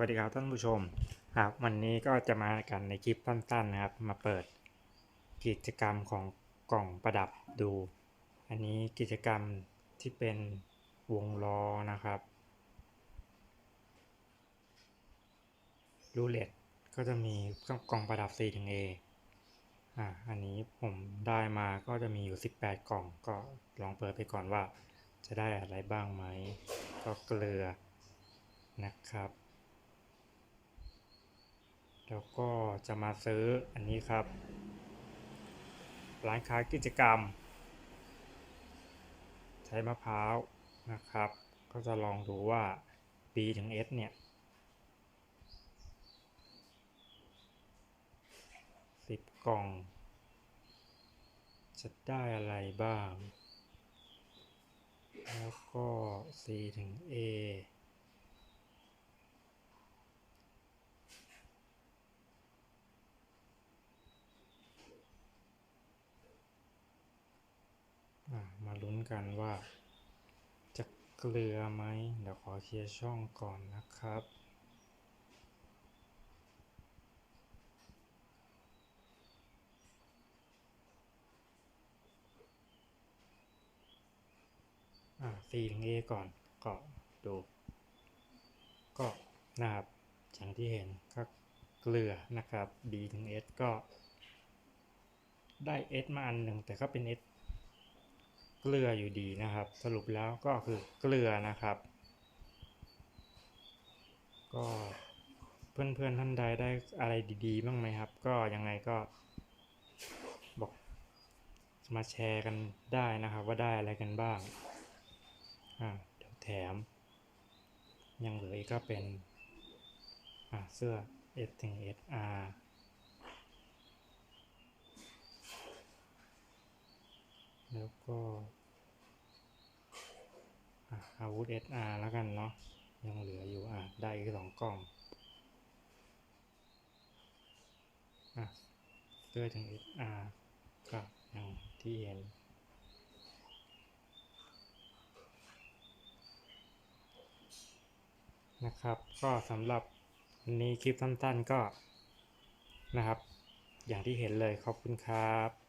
วัสดีครับท่านผู้ชมครับวันนี้ก็จะมากันในคลิปสั้นๆนะครับ มาเปิดกิจกรรมของกล่องประดับดู อันนี้กิจกรรมที่เป็นวงล้อนะครับรูเล็ตก็จะมีกล่องประดับ C ถึง A อ่าอันนี้ผมได้มาก็จะมีอยู่ 18 กล่องก็ลองเปิดไปก่อนว่าจะได้อะไรบ้างไหม ก็เกลือนะครับ แล้วก็จะมาซื้ออันนี้ครับ ร้านค้ากิจกรรม ใช้มะพร้าวนะครับ ก็จะลองดูว่า B ถึง S เนี่ยสิบกล่อง จะได้อะไรบ้าง แล้วก็ C ถึง A มาลุ้นกันว่า จะเกลือไหมเดี๋ยวขอเคลียร์ช่องก่อนนะครับอ่า C ถึง A ก่อนก็ดู ก็นะครับอย่างที่เห็นก็เกลือนะครับ B ถึง S ก็ได้ S มาอันหนึ่งแต่ก็เป็น S เกลืออยู่ดีนะครับ สรุปแล้วก็คือเกลือนะครับ ก็เพื่อนๆท่านใดได้อะไรดีๆบ้างไหมครับ ก็ยังไงก็บอกมาแชร์กันได้นะครับ ว่าได้อะไรกันบ้างอ่าเดี๋ยวแถม ยังเหลืออีกก็เป็นอ่าเสื้อ S ถึง SR แล้วก็อาวุธ SR แล้วกันเนาะยังเหลืออยู่อะได้อีกสองกล่องอะเสื้อถึง SR ก็อย่างที่เห็นนะครับ ก็สำหรับวันนี้คลิปสั้นๆก็นะครับ อย่างที่เห็นเลยขอบคุณครับ